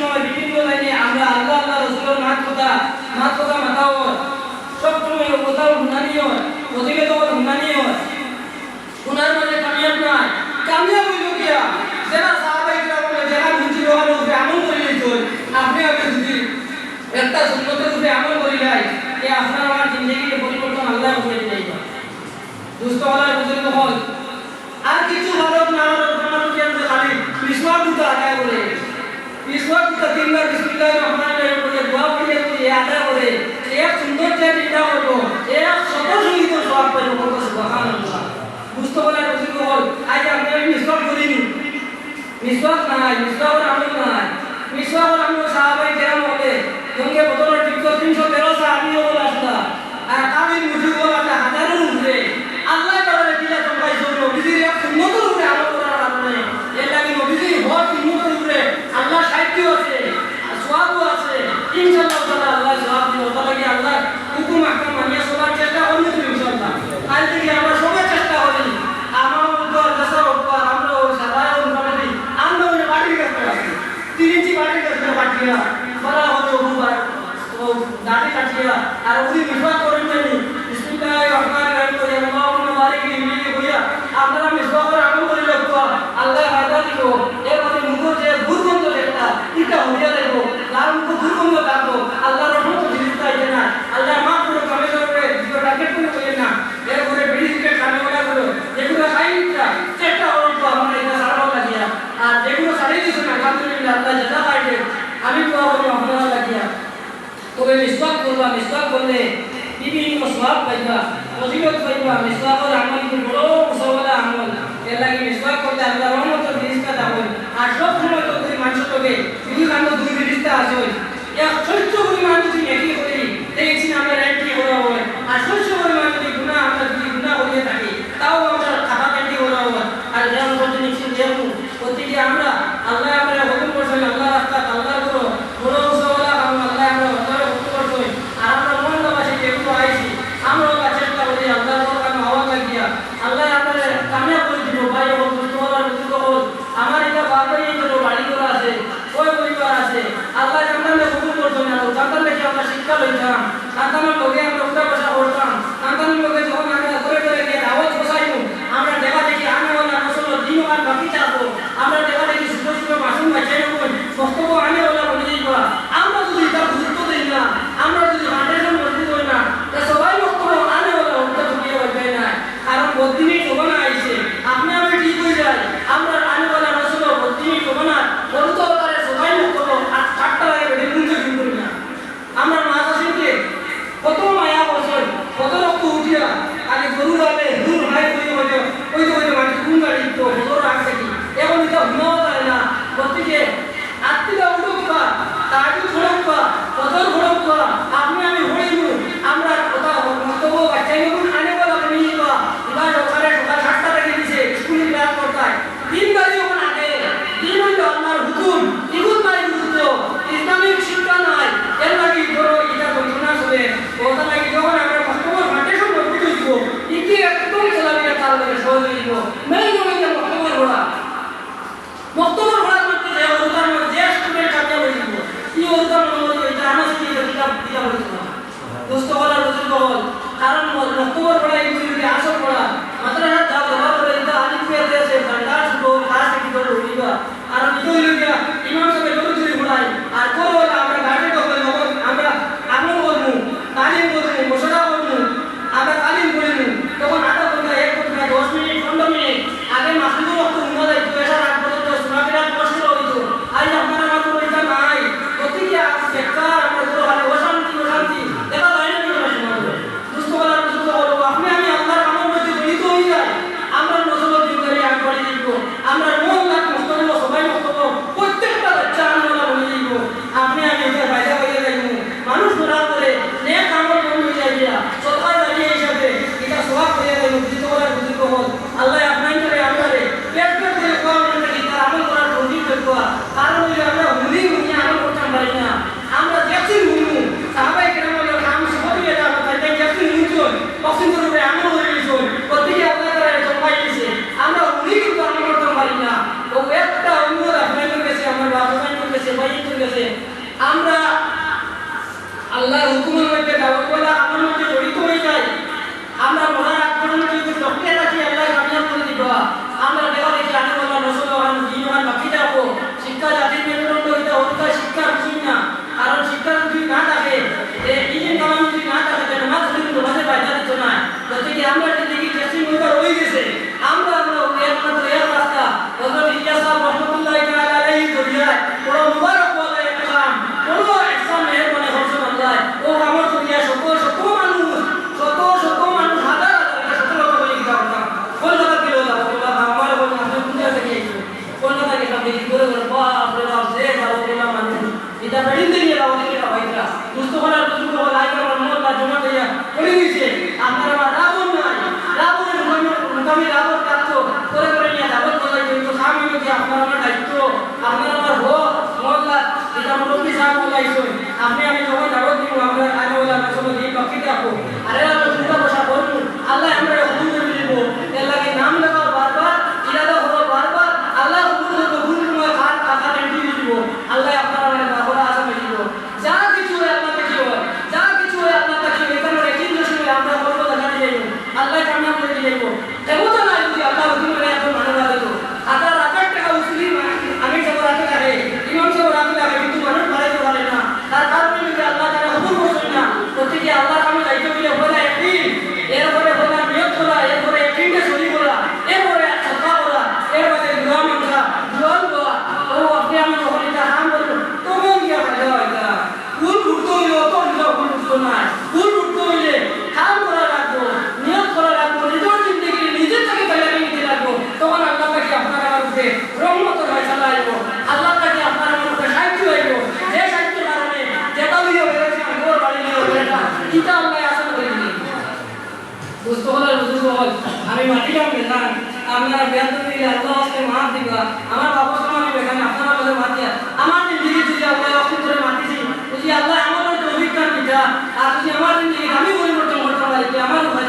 সময় বিভিন্ন লাইনে মাত কথা মাত কথা মাথা হয় সবসময় কোথাও ঘুমানি হয় অধিকে তো হয় গুনার মাঝে কামিয়াব নাই। কামিয়াব হইল গিয়া। দুনিয়াতে চিন্তা করব এক শত শহীদ আমি আমি মিসওয়াক করিনি মিসওয়াক নাই মিসওয়াক আমি নাই মিসওয়াক আমি সাহাবাই কেরাম হলে সঙ্গে বদলের যুক্ত তিনশো তেরো সাহাবিও বলে আসলা আর আমি মুজি bila arudi vifaa করলে বিভিন্ন সব পাইবা। অজিবত পাইবা মিসলাকর আমল কি বড় মুসাওয়ালা আমল। এর লাগি মিসলাক করতে আল্লাহ রহমতের রিজিকটা দাও আর সব সময় তো যদি মানুষ তোকে যদি কান্দ দুই রিজিকটা আছে এক সহ্য করি মানুষ যদি একই করি দেখছি আমরা রেন্টি করা হয় আর সহ্য করি মানুষ যদি গুণা আমরা যদি গুণা করিয়ে থাকি, তাও আমরা খাতা রেন্টি করা হয় আর যেমন বলতে নিচ্ছি যেমন প্রতিটি আমরা الحرم والمحور ولا يدخل আল্লাহ দুস্থলার বুজুর্গ আমি মাটি কামড়ে না আপনারা আসলে মার দিবা। আমার বাবা তো আমি এখানে। আপনারা আমার নিজেকে যদি আল্লাহ করে মাতিছি যদি আমার তো অভিজ্ঞতা আর যদি আমি আমার